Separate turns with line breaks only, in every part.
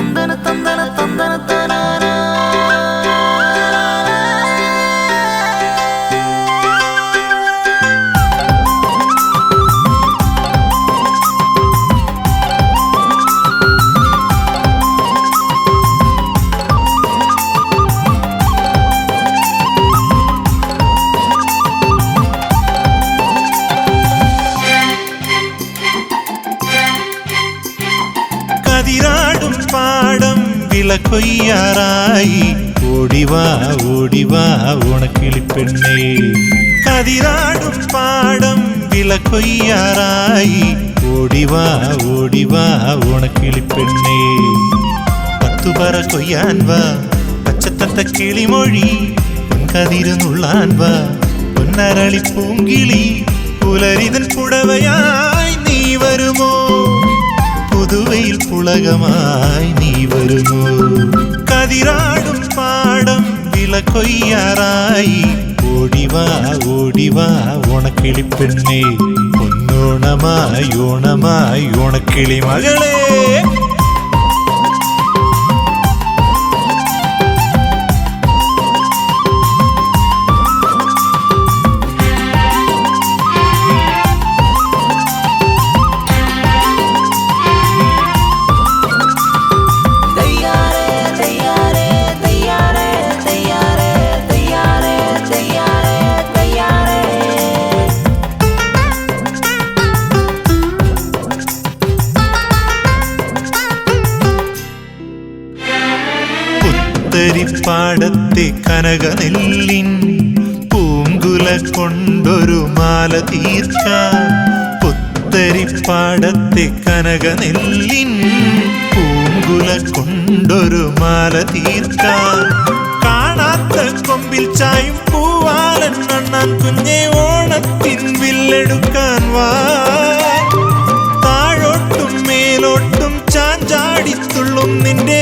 தந்தன தந்தன ഓടിവാ ഓടിവാ ഉണക്കിളിപ്പെണ്ണേ കതിരാടും പാടം വിള കൊയ്യാറായി ഓടിവാ ഓടിവാ ഉണക്കിളിപ്പെണ്ണേ പത്തുപറ കൊയ്യാൻ വാ പച്ചത്തത്ത കിളിമൊഴി. കതിരുന്നുള്ളാൻ വാ പൊന്നരളി പൂങ്കിളി. പുലരിതൻ പുടവയായി നീ വരുമോ? പുതുവയിൽ പുളകമായി നീ വരുമോ? കതിരാടും പാടം വിള കൊയ്യാറായി ഓടിവാ ഓടിവാ ഉണക്കിളിപ്പെണ്ണേ പൊന്നോണമായി ഓണമായി ഉണക്കിളി മകളേ
തെയ്യാറേ
പുത്തരിപ്പാടത്തെ കനകനെല്ലിൻ പൂങ്കുല കൊണ്ടൊരു മാല തീർക്കാൻ പുത്തരിപ്പാടത്തെ കനകനെല്ലിൻ പൂങ്കുല കൊണ്ടൊരു മാല തീർച്ച. കാണാത്ത കൊമ്പിൽ ചായും പൂവാലൻ കണ്ണാൻ കുഞ്ഞെ ഓണത്തിൻ വില്ലെടുക്കാൻ വാ. താഴോട്ടും മേലോട്ടും ചാഞ്ചാടിത്തുള്ളും നിന്റെ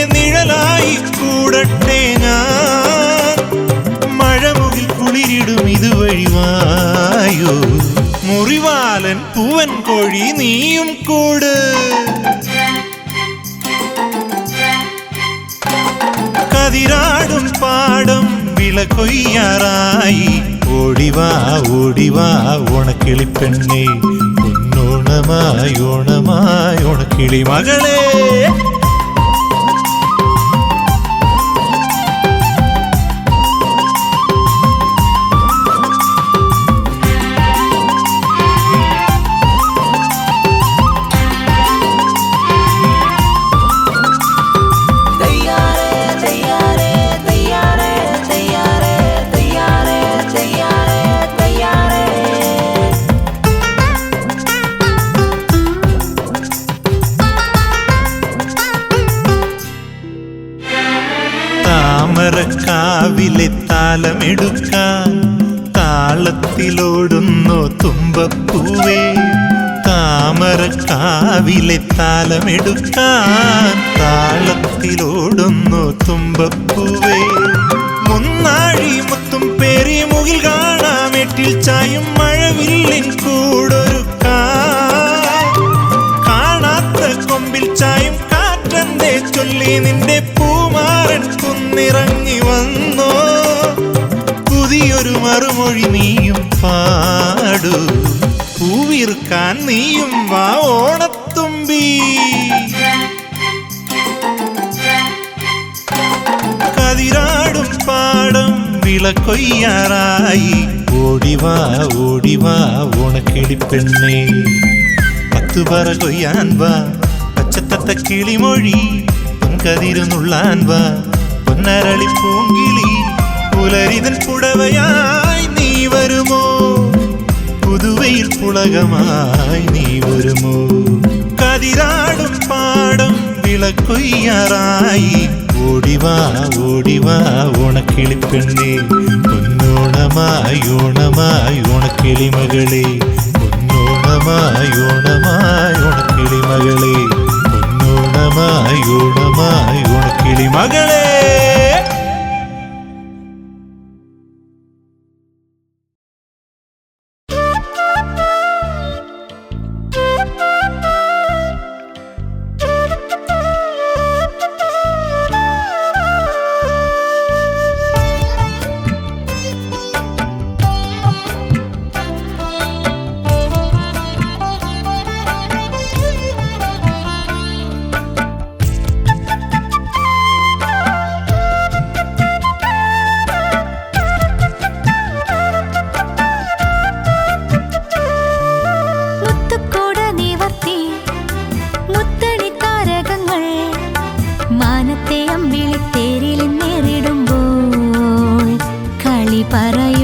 കൂടട്ടെ ഞാൻ. മഴമുകിൽ കുളിരിടും ഇതുവഴി വായോ. മുറിവാലൻ പൂവൻ കോഴി നീയും കൂട്. കതിരാടും പാടും വിള കൊയ്യാറായി ഓടിവാ ഓടിവാ ഉണക്കിളിപ്പെണ്ണേ പൊന്നോണമായി ഓണമായി ഉണക്കിളി മകളേ. കൊമ്പിൽ ചായും കാറ്റന്റെ ചൊല്ലി നിന്റെ പൂമാരൻ കുന്നിറങ്ങി വന്നോ? പുതിയൊരു മറുമൊഴി നീയും പാടു. പൂവിറുക്കാൻ നീയും വാ ഓണത്തുമ്പി. കതിരാടും പാടം വിള കൊയ്യാറായി ഓടിവാ ഓടിവാ ഉണക്കിളിപ്പെണ്ണേ പത്തു പറ കൊയ്യാൻ വാ പച്ചത്തത്ത കിളിമൊഴി പൊൻകതിരുന്നുള്ളാൻ വാ. പൊന്നരളി പൂങ്കിളി പുലരിതൻ പുടവയായി നീ വരുമോ? പുതുവയിൽ പുളകമായി നീ വരുമോ? കതിരാടും പാടും വിളക്കൊയ്യാറായി. ഓടിവാ ഓടിവാ ഉണക്കിളിപ്പെണ്ണേ പൊന്നോണമായി ഓണമായി ഉണക്കിളി മകളെ പൊന്നോണമായി ഓണമായി ஊனமாய் ஊனமாய் உனக்கிளி மகளே.
പറയ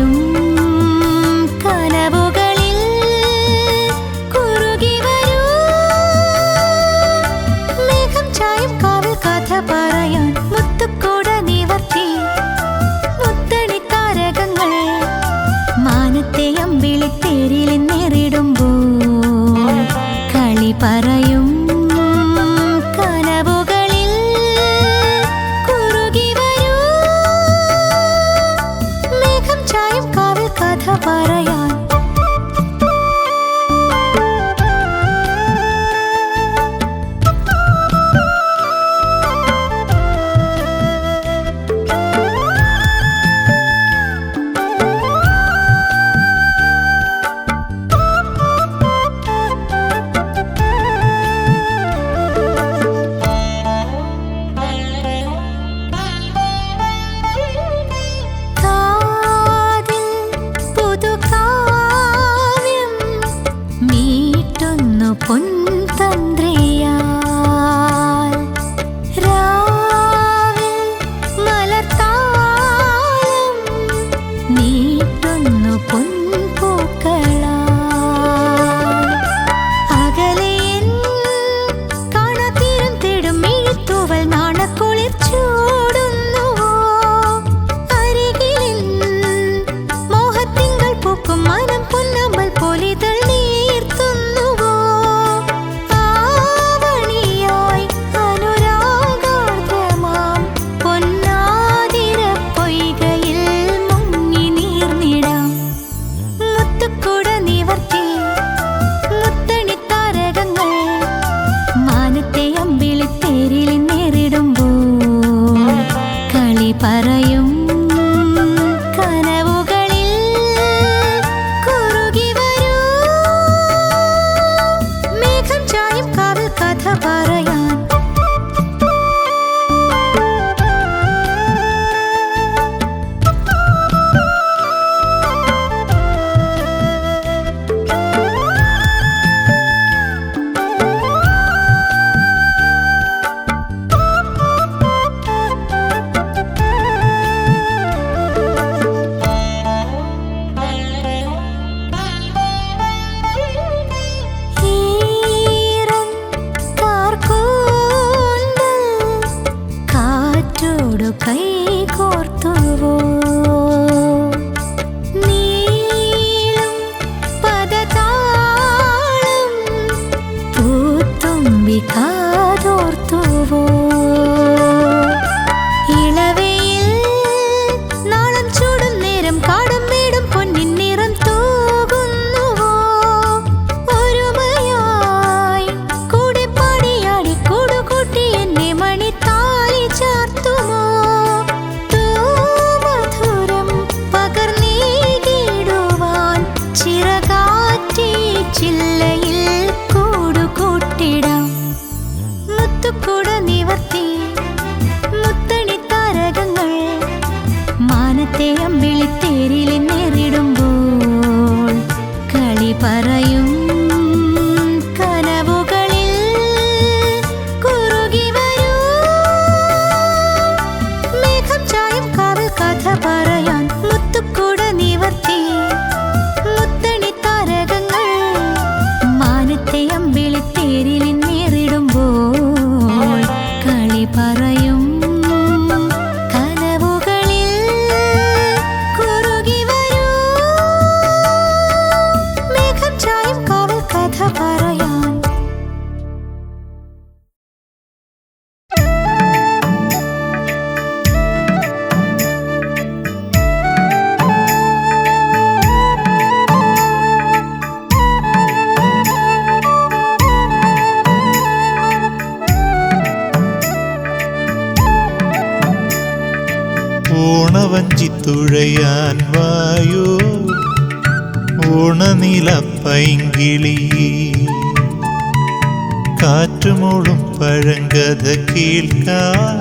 ആറ്റുമോളും പഴങ്കത കേൾക്കാൻ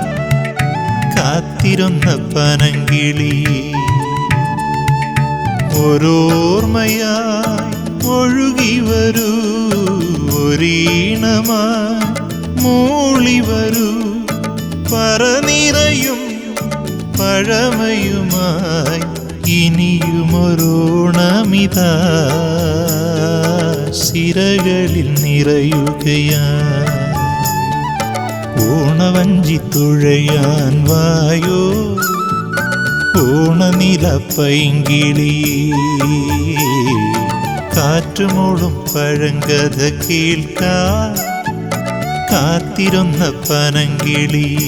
കാത്തിരുന്ന പനങ്കിളി. ഓരോർമ്മയായി ഒഴുകി വരൂ. ഒരീണമാ മൂളി വരൂ. പറനിറയും പഴമയുമായി ഇനിയുമൊരോണമിതാ. സിരകളിൽ നിറയുകയാ. ഓണവഞ്ചി തുഴയാൻ വായോ. ഓണനില പൈങ്കിളി. കാറ്റുമോളും പഴങ്കഥ കേൾക്കാൻ കാത്തിരുന്ന പനങ്കിളി.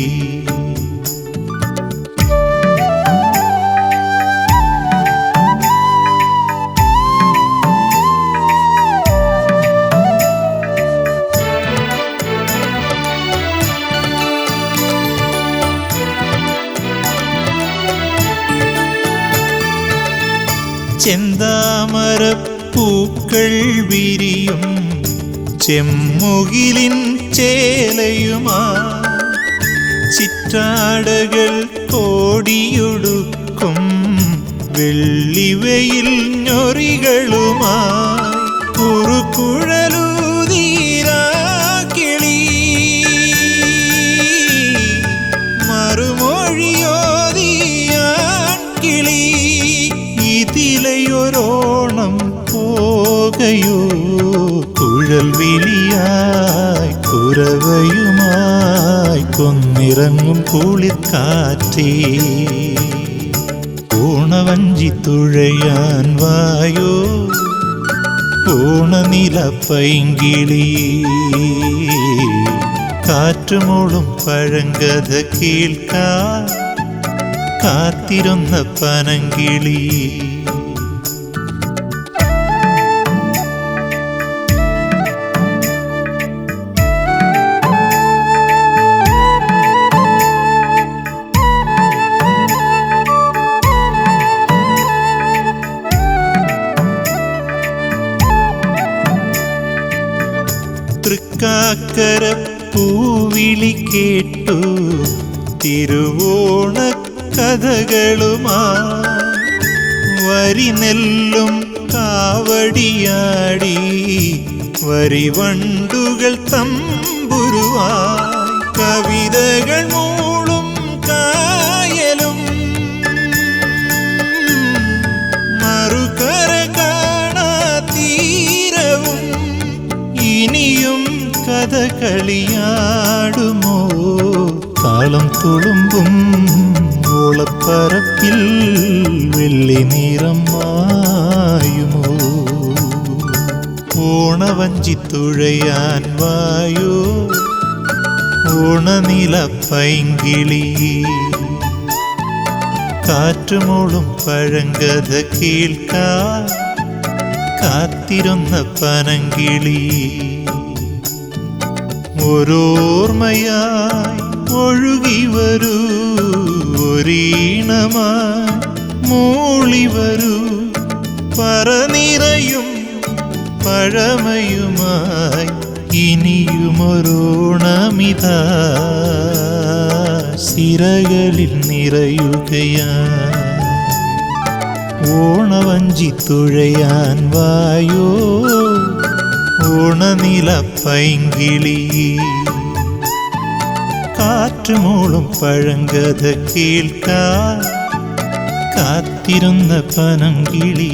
ചെന്താമരപ്പൂക്കൾ വിരിയും ചെമ്മുകിലിൻ ചേലയുമാ. ചിറ്റാടകൾ കോടിയൊടുക്കും വെള്ളിവയിൽ ഞൊറികളുമായി കുരവയുമായി കൊന്നിറങ്ങും കുളിർക്കാറ്റേ. ഓണവഞ്ചി തുഴയാൻ വായോ? ഓണനില പൈങ്കിളി. കാറ്റുമോളും പഴങ്കഥ കേൾക്കാൻ കാത്തിരുന്ന പനങ്കിളി. തൃക്കാക്കര പൂവിളി കേട്ടു. തിരുവോണ കഥകളുമാ വരി നെല്ലും കാവടിയാടി. വരിവണ്ടുകൾ തമ്പുരുവാ. കവിതകൾ മൂളും കഥകളിയാടുമോ താളം തുളുമ്പും ഓളപ്പരപ്പിൽ വെള്ളി നിറം മായുമോ ഓണവഞ്ചി തുഴയാൻ വായോ ഓണനില പൈങ്കിളി കാറ്റുമോളും പഴങ്കഥ കേൾക്കാൻ കാത്തിരുന്ന പനങ്കിളി ഒരോർമ്മയായി ഒഴുകി വരൂ. ഒരീണമായി മൂളി വരൂ. പറനിറയും പഴമയുമായി ഇനിയുമൊരോണമിതാ. സിരകളിൽ ഓണവഞ്ചി തുഴയാൻ വായോ ഓണനില പൈങ്കിളി കാറ്റുമോളും പഴങ്കഥ കേൾക്കാൻ കാത്തിരുന്ന പനങ്കിളി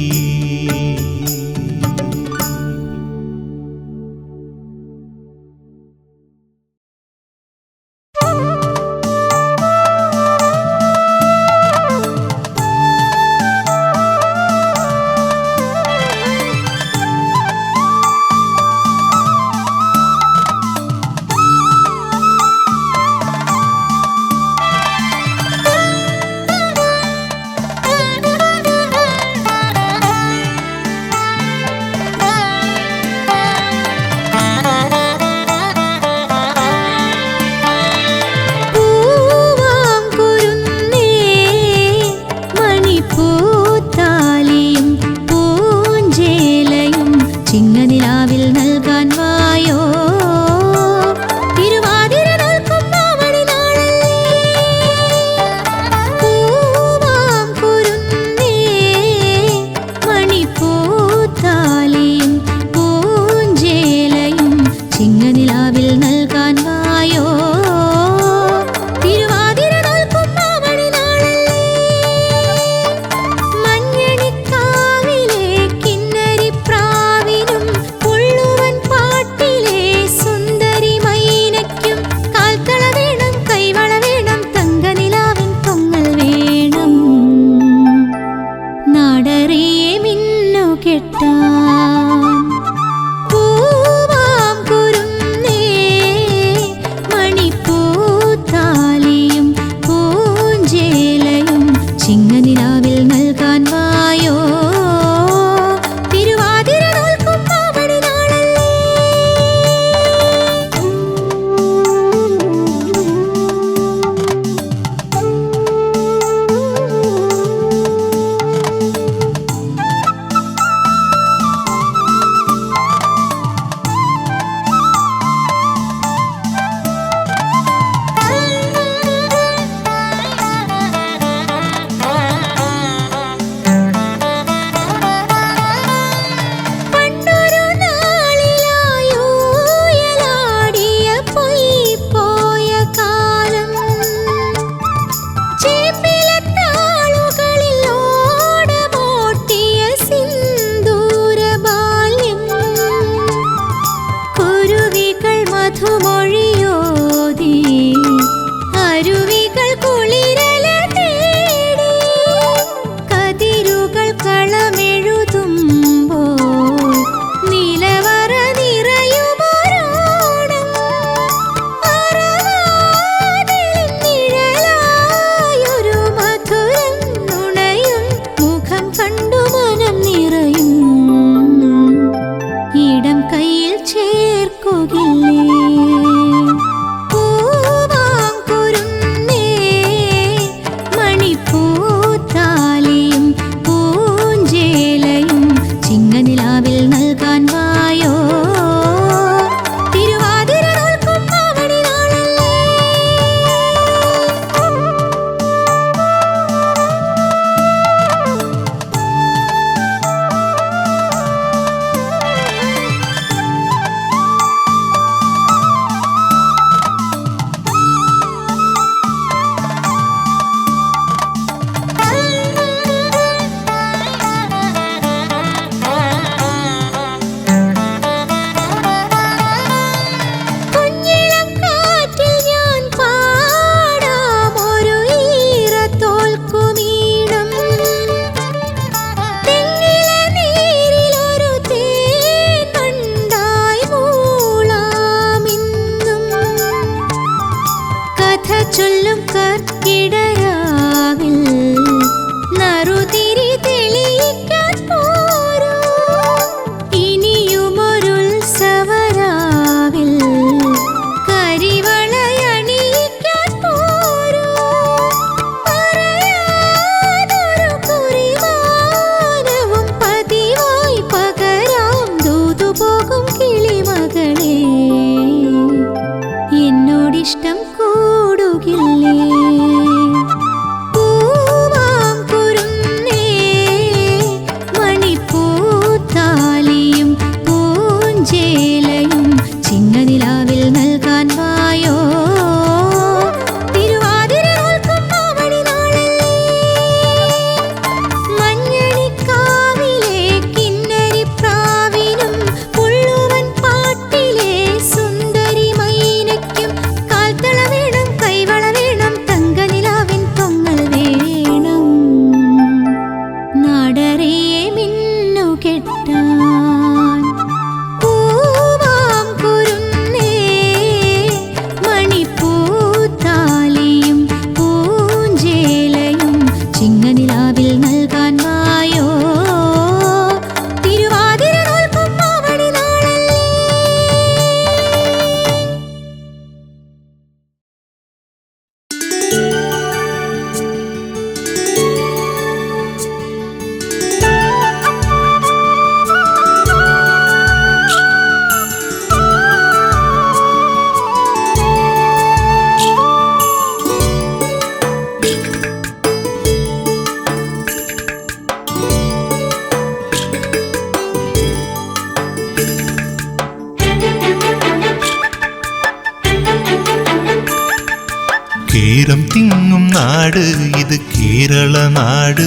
കേരം തിങ്ങും നാട് ഇത് കേരള നാട്.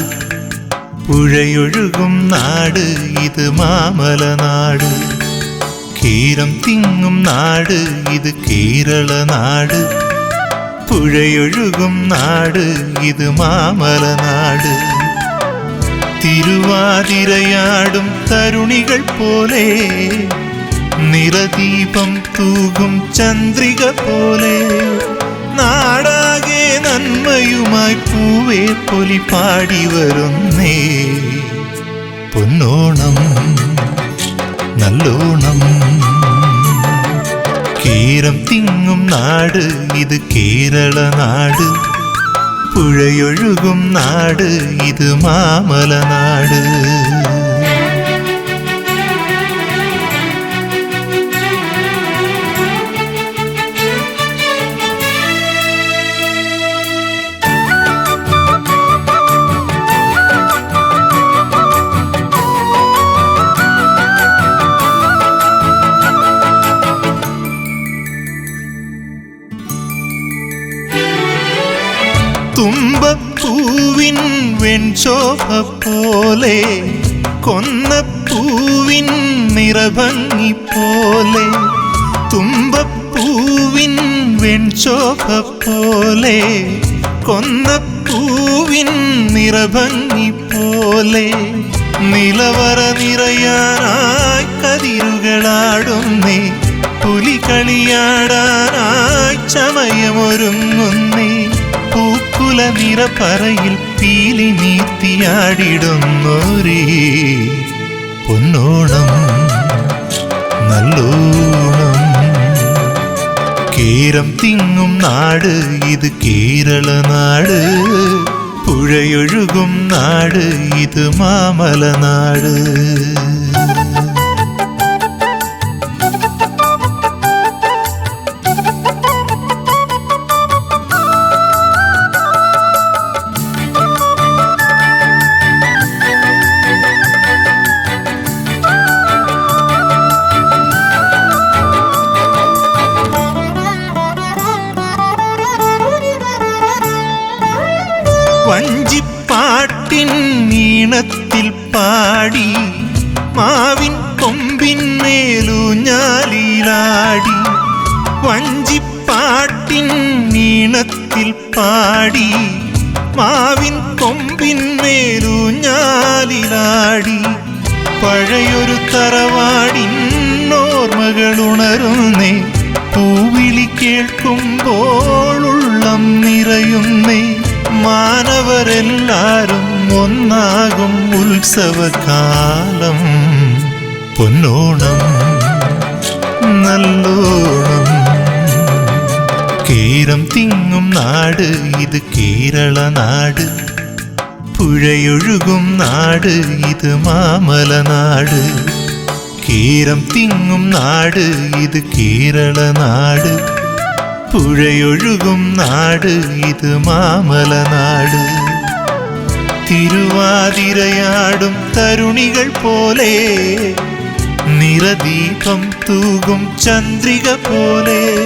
പുഴയൊഴുകും നാട് ഇത് മാമല നാട്. കീരം തിങ്ങും നാട് ഇത് കേരള നാട്. പുഴയൊഴുകും നാട് ഇത് മാമല നാട്. തിരുവാതിരയാടും തരുണികൾ പോലെ നിറദീപം തൂകും ചന്ദ്രിക പോലെ. നാടാകെ നന്മയുമായി പൂവേ പൊലി പാടി വരുന്നേ. പൊന്നോണം നല്ലോണം കീരം തിങ്ങും നാട് ഇത് കേരള നാട്. പുഴയൊഴുകും നാട് ഇത് മാമല നാട്. നിറഭംഗി പോലെ തുമ്പപ്പൂവിൻ വെൺശോഭ പോലെ കൊന്നപ്പൂവിൻ നിറഭംഗി പോലെ നിലവറ നിറയാനായി കതിരുകളാടുന്നേ പുലികളിയാടാനായി ചമയമൊരുങ്ങുന്നേ പൂക്കുല നിറപ്പറയിൽ പീലി നീത്തിയാടിടുന്നോരേ. പൊന്നോണം നല്ലോണം. കേരം തിങ്ങും നാട് ഇത് കേരള നാട്. പുഴയൊഴുകും നാട് ഇത് മാമല നാട്. നീണത്തിൽ പാടി മാവിൻ കൊമ്പിന്മേലൂഞ്ഞാലിലാടി വഞ്ചിപ്പാട്ടിൻ ഈണത്തിൽ പാടി മാവിൻ കൊമ്പിന്മേലൂഞ്ഞാലിലാടി പഴയൊരു തറവാടിൻ ഓർമ്മകൾ ഉണരുന്നേ പൂവിളി കേൾക്കുമ്പോൾ ഉള്ളം
ഉള്ളവരെല്ലാരും ഒന്നാകും ഉത്സവകാലം പൊന്നോണം നല്ലോണം കേരം തിങ്ങും നാട് ഇത് കേരള നാട് പുഴയൊഴുകും നാട് ഇത് മാമല നാട് കേരം തിങ്ങും നാട് ഇത് കേരള നാട് പുഴയൊഴുകും നാട് ഇത് മാമല നാട് തിരുവാതിരയാടും തരുണികൾ പോലെ. നിറദീപം തൂകും ചന്ദ്രിക പോലെ.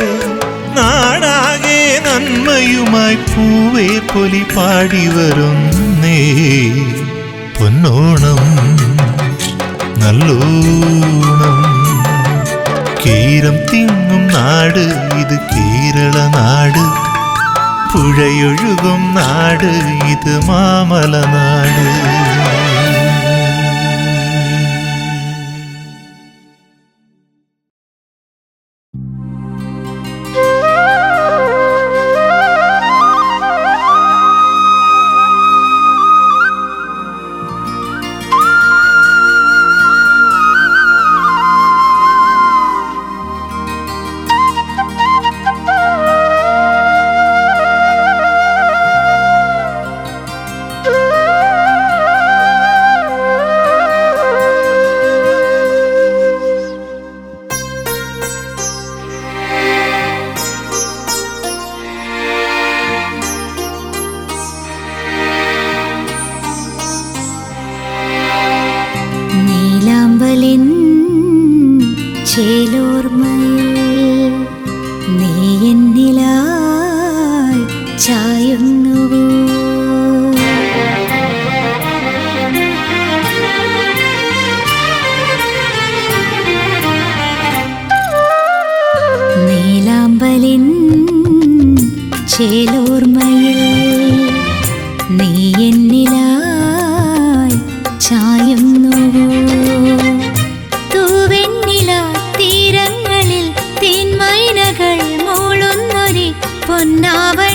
നാടാകെ നന്മയുമായി പൂവേ പൊലി പാടി വരുന്നേ. പൊന്നോണം നല്ലോണം. കീരം തിങ്ങും നാട് ഇത് കേരള നാട് പുഴയൊഴുകും നാട് ഇത് മാമല നാട് அண்ணாவை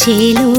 చేలో